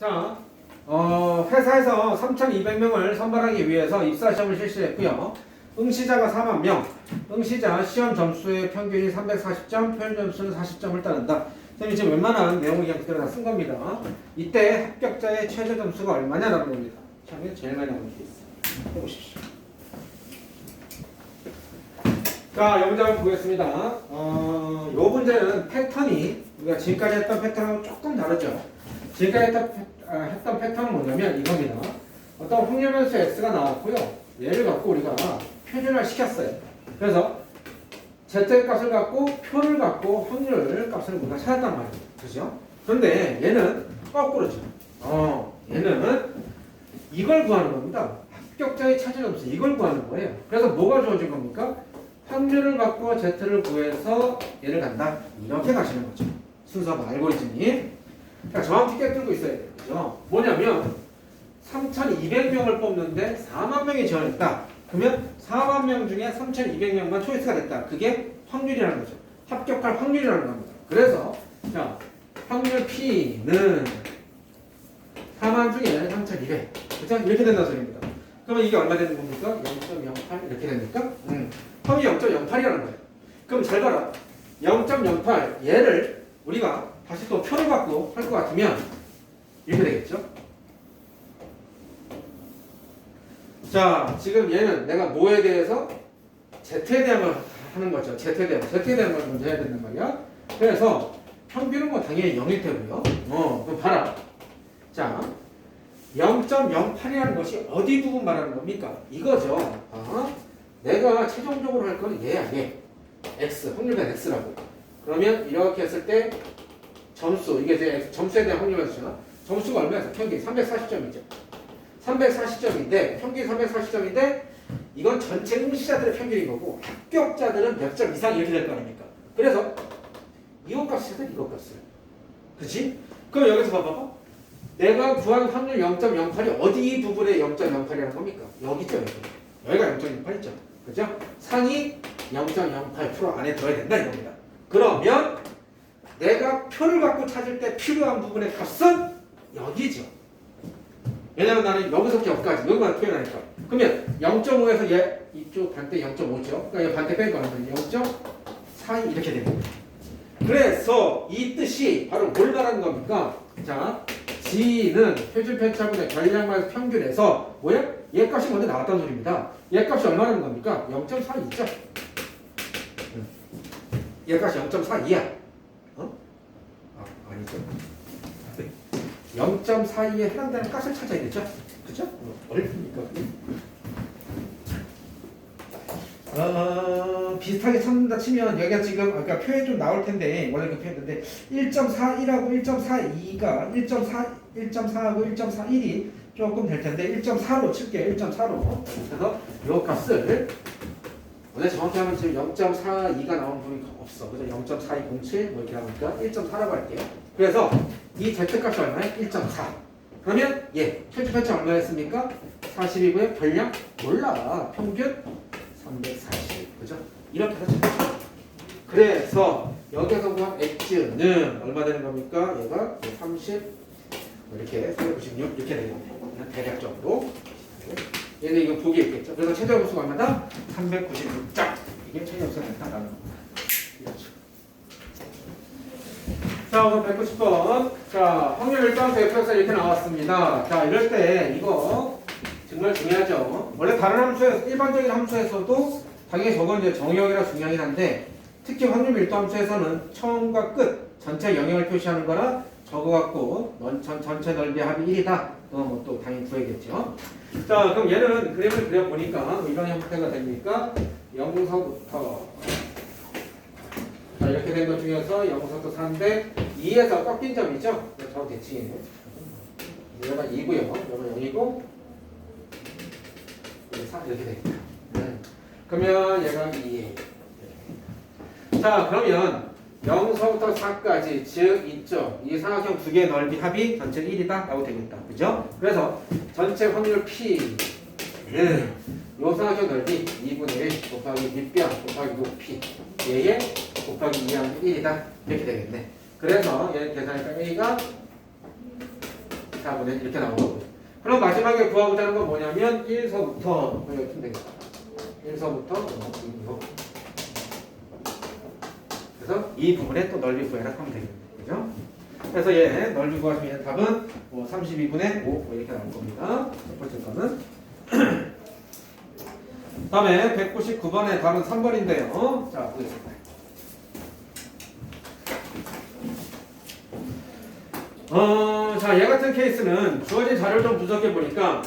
자, 어, 회사에서 3,200명을 선발하기 위해서 입사 시험을 실시했고요. 응시자가 4만 명. 응시자 시험 점수의 평균이 340점, 표현 점수는 40점을 따른다. 선생님이 지금 웬만한 내용을 그냥 그대로 다 쓴 겁니다. 이때 합격자의 최저 점수가 얼마냐 라는 겁니다. 시험에 제일 많이 나오는 게 있어요. 해보십시오. 자, 영장을 보겠습니다. 어, 요 문제는 패턴이 우리가 지금까지 했던 패턴하고 조금 다르죠. 지금까지 했던, 패- 아, 했던 패턴은 뭐냐면 이겁니다. 어떤 확률 변수 x가 나왔고요. 얘를 갖고 우리가 표준화 시켰어요. 그래서 z의 값을 갖고 표를 갖고 확률 값을 우리가 찾았단 말이에요. 그죠? 그런데 얘는 거꾸로죠. 어, 얘는 이걸 구하는 겁니다. 합격자의 차지 점수 이걸 구하는 거예요. 그래서 뭐가 주어진 겁니까? 확률을 갖고 z를 구해서 얘를 간다. 이렇게 가시는 거죠. 순서가 알고리즘이. 자, 정확히 깨뜨리고 있어야 돼요. 그죠? 뭐냐면 3,200명을 뽑는데 4만 명이 지원했다. 그러면 4만 명 중에 3,200명만 초이스가 됐다. 그게 확률이라는 거죠. 합격할 확률이라는 겁니다. 그래서 자, 확률 P는 4만 중에 3,200. 그죠? 이렇게 된다는 소리입니다. 그러면 이게 얼마 되는 겁니까? 0.08 이렇게 됩니까? 음. 확률이 0.08이라는 거예요. 그럼 잘 봐라. 0.08 얘를 우리가 다시 또 표를 갖고 할 것 같으면 이렇게 되겠죠? 자, 지금 얘는 내가 뭐에 대해서 z에 대한 걸 하는 거죠. z에 대한 z에 대한 걸 먼저 해야 된단 말이야. 그래서 평균은 뭐 당연히 0일 테고요. 어, 그럼 봐라. 자, 0.08이라는 것이 어디 부분 말하는 겁니까? 이거죠. 어? 내가 최종적으로 할 거는 얘야, 얘. x, 확률변 x라고. 그러면 이렇게 했을 때 점수, 이게 이제 점수에 대한 확률 변수잖아. 점수가 얼마였어? 평균 340점이죠. 340점인데, 평균 340점인데, 이건 전체 응시자들의 평균인 거고, 합격자들은 몇 점 이상 이렇게 될 거 아닙니까? 그래서, 이것 값을 이것 값을. 그치? 그럼 여기서 봐봐봐. 내가 구한 확률 0.08이 어디 부분에 0.08이라는 겁니까? 여기죠, 여기. 여기가 0.08이죠. 그죠? 상위 0.08% 안에 들어야 된다 이겁니다. 그러면 내가 표를 갖고 찾을 때 필요한 부분의 값은 여기죠. 왜냐면 나는 여기서부터 여기까지 여기만 표현하니까. 그러면 0.5에서 얘 이쪽 반대 0.5죠. 그러니까 얘 반대 뺀 거는 0.42 이렇게 거예요. 그래서 이 뜻이 바로 뭘 말하는 겁니까? 자, G는 표준 편차분의 전량만 평균에서 뭐야? 얘 값이 먼저 나왔다는 소리입니다. 얘 값이 얼마라는 겁니까? 0.42죠. 얘 값이 0.42야. 아니죠. 0.42에 해당되는 값을 찾아야 되죠. 그죠? 어, 어렵습니까? 어, 비슷하게 찾는다 치면 여기가 지금 아까 표에 좀 나올 텐데 원래 그 표현인데 1.41하고 1.42가 1.4 1.4하고 1.41이 조금 될 텐데 1.4로 칠게요. 1.4로. 그래서 요 값을 원래 정확히 하면 지금 0.42가 나온 부분이 없어. 그래서 0.4207 뭐 이렇게 나오니까 1.4라고 할게요. 그래서 이 z 값이 얼마예요? 1.4. 그러면 예, 표준 편차 얼마였습니까? 42고요. 별량 몰라. 평균 340. 그죠? 이렇게 해서 찾죠. 그래서 여기서 구한 x는 얼마 되는 겁니까? 얘가 30 이렇게 396 이렇게 되는. 그냥 대략적으로. 얘는 이거 보기 있겠죠. 그래서 최저 점수가 얼마다? 396점. 이게 최저 점수가 나타나는 겁니다. 자, 오늘 190번. 자, 확률 일정 대표에서 이렇게 나왔습니다. 자, 이럴 때 이거 정말 중요하죠. 원래 다른 함수에서, 일반적인 함수에서도 당연히 저건 이제 정의역이라 중요하긴 한데, 특히 확률 밀도 함수에서는 처음과 끝 전체 영역을 표시하는 거라 저거 갖고 넌, 전, 전체 넓이 합이 1이다. 그건 뭐또 당연히 구해야겠죠. 자, 그럼 얘는 그림을 그려보니까 이런 형태가 됩니까? 0서부터 자, 이렇게 된 것 중에서 0서부터 4인데 2에서 꺾인 점이죠? 저 대칭이네. 얘가 2고요. 얘가 0이고 4 이렇게 되겠다. 네. 그러면 얘가 2. 자, 그러면 0서부터 4까지 즉 이쪽 이 삼각형 두 개의 넓이 합이 전체 1이다 라고 되겠다. 그죠? 그래서 전체 확률 P는 요 삼각형 넓이 2분의 1 곱하기 밑변 곱하기 높이 얘의 곱하기 2하면 1이다 이렇게 되겠네. 그래서 얘 계산하니까 A가 4분의 이렇게 나오고 그럼 마지막에 구하고자 하는 건 뭐냐면 1서부터 이렇게 하면 되겠다 1서부터 이거 그래서 이 부분에 또 넓이 구해라 하면 되겠네 그죠? 그래서 얘 넓이 구하시면 얘 답은 뭐 32분의 5 뭐 이렇게 나올 겁니다 첫 번째 거는 다음에 199번의 답은 3번인데요 자 보겠습니다 어, 자, 얘 같은 케이스는 주어진 자료를 좀 분석해 보니까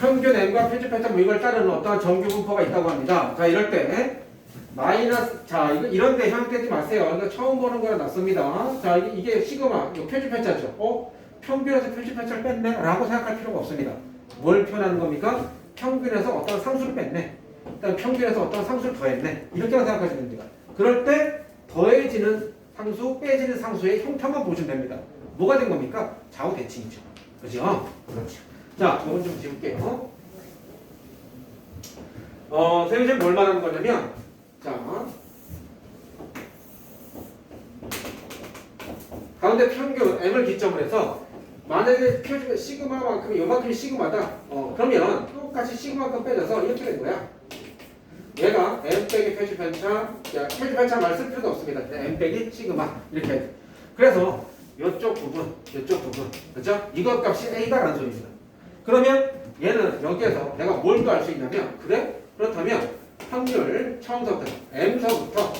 평균 M과 표준 패턴 뭐 이걸 따르는 어떠한 정규 분포가 있다고 합니다. 자, 이럴 때 마이너스 자, 이거 이런 데 형태지 마세요. 이거 처음 보는 거라 낫습니다. 자, 이게, 이게 시그마, 이거 표준 패턴이죠. 어? 평균에서 표준 패턴을 뺐네? 라고 생각할 필요가 없습니다. 뭘 표현하는 겁니까? 평균에서 어떤 상수를 뺐네. 그다음 평균에서 어떤 상수를 더했네. 이렇게만 생각하시면 됩니다. 그럴 때 더해지는 상수, 빼지는 상수의 형태만 보시면 됩니다. 뭐가 된 겁니까? 좌우 대칭이죠. 그죠? 그렇죠. 자, 이건 좀 지울게요. 어, 선생님 뭘 말하는 거냐면, 자, 가운데 평균 m을 기점으로 해서 만약에 표준 시그마만큼 요만큼이 시그마다, 어, 그러면 똑같이 시그마만큼 빼져서 이렇게 된 거야. 얘가 m 빼기 표준 편차, 야, 표준 편차 말 쓸 필요도 없습니다. m 빼기 시그마 이렇게. 그래서 이쪽 부분, 이쪽 부분, 그죠? 이것 값이 a다라는 소리입니다. 그러면 얘는 여기에서 내가 뭘 더 알 수 있냐면, 그래? 그렇다면 확률 처음부터 m서부터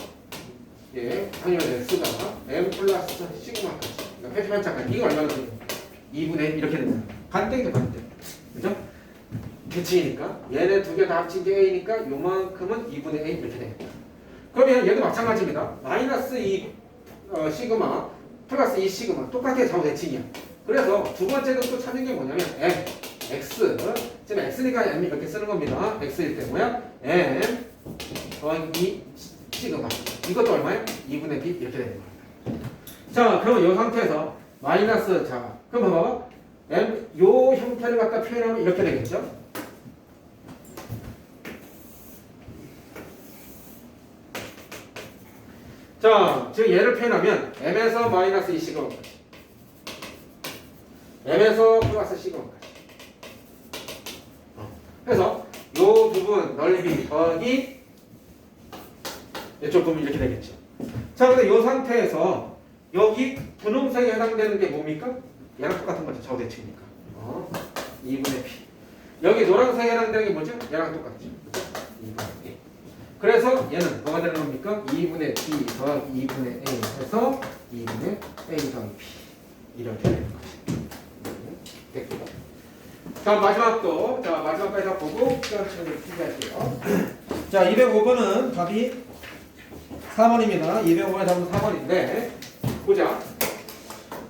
예, 확률 x가 m 플러스 시그마까지, 그러니까 편차까지 이거 얼마나 돼요? 2분의 1 이렇게 됩니다. 반대이죠, 반대. 그죠? 대칭이니까 얘네 두 개 다 합친 게 a니까 요만큼은 2분의 a 이렇게 되겠다. 그러면 얘도 마찬가지입니다. 마이너스 2 어, 시그마 플러스 2 시그마 똑같게 좌우 대칭이야. 그래서 두 번째도 또 찾는 게 뭐냐면 m x 지금 x니까 m 이렇게 쓰는 겁니다. x일 때 뭐야? m 더하기 2 시그마 이것도 얼마야? 2분의 b 이렇게 되는 거야. 자, 그럼 이 상태에서 마이너스 자, 그럼 봐봐. m 요 형태를 갖다 표현하면 이렇게 되겠죠? 자, 지금 얘를 표현하면 m에서 마이너스 2 시그마까지 m에서 플러스 시그마까지 어. 그래서 요 부분 넓이 더하기 이쪽 부분 이렇게 되겠죠 자, 근데 요 상태에서 여기 분홍색에 해당되는 게 뭡니까? 얘랑 똑같은 거죠. 좌우대칭이니까. 어, 2분의 p. 여기 노란색에 해당되는 게 뭐죠? 얘랑 똑같죠. 2분의 a. 그래서 얘는 뭐가 되는 겁니까? 2분의 p 더하기 2분의 a 해서 2분의 a 더하기 p. 이렇게 되는 거죠. 자, 마지막 도. 자, 마지막까지 다 보고 시간 처리를 준비할게요. 자, 205번은 답이 4번입니다. 205번의 답은 4번인데 보자.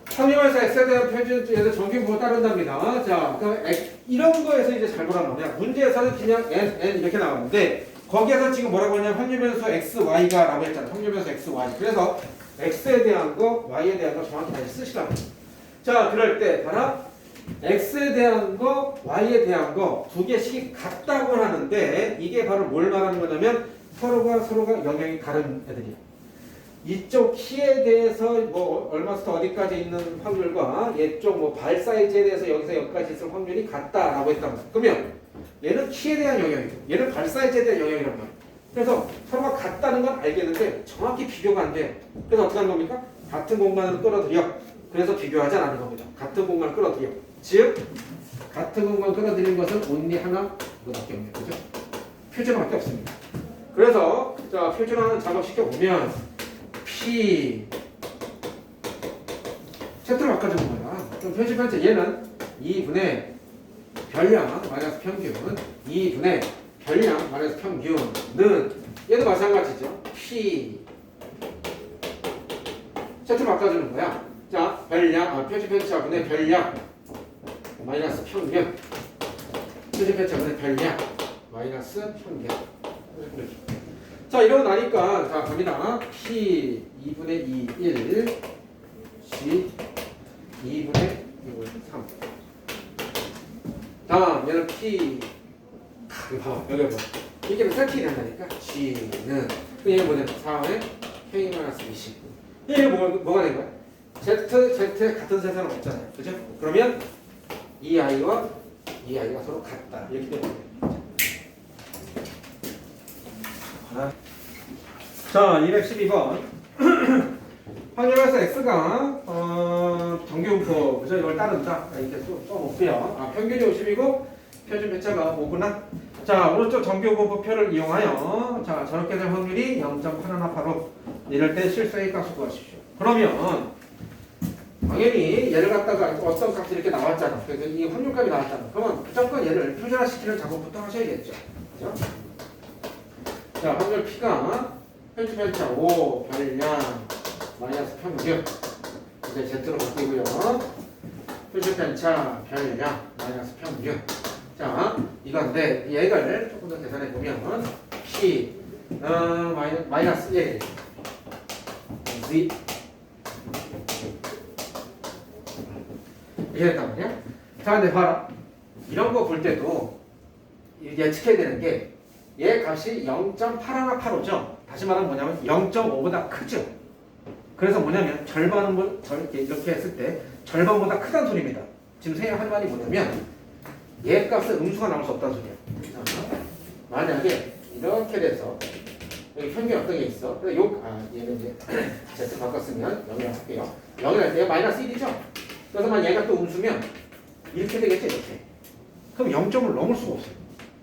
상림에서 X에 대한 표준에서 정규분포 따른답니다. 자, 그럼 이런 거에서 이제 잘 보란 말이야. 문제에서는 그냥 N, N 이렇게 나왔는데 거기에서 지금 뭐라고 하냐면 확률변수 X, Y가 라고 했잖아. 확률변수 X, Y. 그래서 X에 대한 거, Y에 대한 거 정확히 다시 쓰시라고. 자, 그럴 때 봐라. X에 대한 거, Y에 대한 거 두 개씩 같다고 하는데 이게 바로 뭘 말하는 거냐면 서로가 서로가 영향이 다른 애들이야. 이쪽 키에 대해서 뭐 얼마부터 어디까지 있는 확률과 얘쪽 뭐 발 사이즈에 대해서 여기서 여기까지 있을 확률이 같다라고 했단 말이야. 그러면 얘는 키에 대한 영향이고 얘는 발 사이즈에 대한 영향이란 말이야. 그래서 서로가 같다는 건 알겠는데 정확히 비교가 안 돼. 그래서 어떻게 하는 겁니까? 같은 공간으로 끌어들여. 그래서 비교하지 않는 겁니다. 같은 공간을 끌어들여. 즉 같은 공간 끌어들이는 것은 온리 하나 이거밖에 없네. 그죠? 표준화밖에 없습니다. 그래서 자 표준화는 작업시켜 보면 P 세트로 바꿔주는 거야. 그럼 표준 편차 얘는 2분의 별량 마이너스 평균 2분의 별량 마이너스 평균은 얘도 마찬가지죠. P 세트로 바꿔주는 거야. 자 별량 아, 표준 편차분의 별량 마이너스 평균. 표준 편차분의 별량 마이너스 평균. 이렇게. 자 이러고 나니까 자 갑니다. P 2분의 2 1 G 2분의 3 다음 얘는 P. 이거 봐봐. 여기 봐 이게 세팅이 된다니까? G는. 얘는 뭐냐? 4의 K-20 이게 뭐, 뭐가 된 거야? Z, Z 같은 세상은 없잖아요. 그죠? 그러면 이 아이와 이 아이가 서로 같다. 이렇게 되는 거예요. 아. 자, 212번. 확률에서 x가 어, 정규분포 그죠? 이걸 따른다. 아, 이렇게 써, 써볼게요. 아, 평균이 50이고 표준 배차가 5구나. 자, 오른쪽 정규분포표를 이용하여 자 저렇게 될 확률이 0.8185 이럴 때 실수의 값을 구하십시오. 그러면 당연히 얘를 갖다가 어떤 값이 이렇게 나왔잖아. 그래서 이 확률값이 나왔잖아. 그러면 무조건 얘를 표준화시키는 작업부터 하셔야겠죠. 그죠? 자, 확률 P가 편집 편차 5 별량 마이너스 평균 이제 Z로 바뀌고요. 표준 편차 별량 마이너스 평균 자, 이건데 얘를 조금 더 계산해 보면 P 어, 마이너스, 마이너스 1 Z 됐단 말이야. 자, 근데 봐라. 이런 거 볼 때도 예측해야 되는 게 얘 값이 0.8185죠. 다시 말하면 뭐냐면 0.5보다 크죠. 그래서 뭐냐면 절반은 뭐 저렇게 이렇게 했을 때 절반보다 크다는 소리입니다. 지금 생각할 말이 뭐냐면 얘 값은 음수가 나올 수 없다는 소리야. 자, 만약에 이렇게 돼서 여기 평균 어떤 게 있어? 그래서 요, 아, 얘는 이제 Z 바꿨으면 0이라고 할게요. 0이 할때 마이너스 1이죠? 그래서 만 얘가 또 음수면 이렇게 되겠죠, 이렇게. 그럼 0점을 넘을 수가 없어요.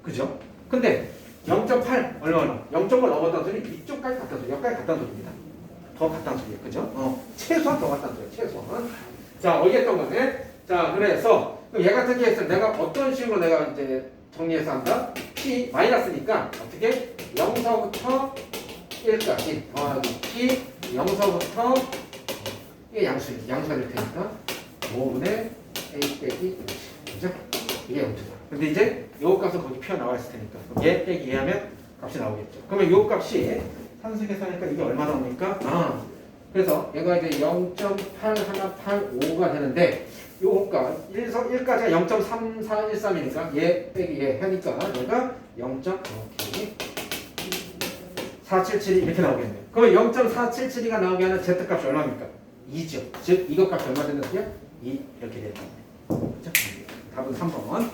그죠? 근데 0.8 얼마나? 0점을 넘었다는 소리 이쪽까지 갔다는 소리, 여기까지 갔다는 소리입니다. 더 갔다는 소리예요. 그죠? 어, 최소한 더 갔다는 소리예요. 최소한. 자, 어디였던 거네? 자, 그래서 그럼 얘 같은 케이스는 내가 어떤 식으로 내가 이제 정리해서 한다? P 마이너스니까 어떻게? 0서부터 1까지 더하기 P 0서부터 이게 양수, 양수가 될 테니까 5분의 A 빼기 1. 그죠? 이게 0초다. 근데 이제 요 값은 거기 피어 나와 있을 테니까 그럼 얘 빼기 얘 하면 값이 나오겠죠. 그러면 요 값이 산수 계산하니까 이게 얼마 나옵니까? 아, 그래서 얘가 이제 0.8185가 되는데 요가 1서 1까지가 0.3413이니까 얘 빼기 얘 하니까 얘가 0. 오케이. 477이 이렇게 나오겠네요. 그러면 0.4772가 나오게 하는 z 값이 얼마입니까? 2죠. 즉 이것 값이 얼마 되는 소리야? 2 이렇게 겁니다. 그죠? 답은 3번.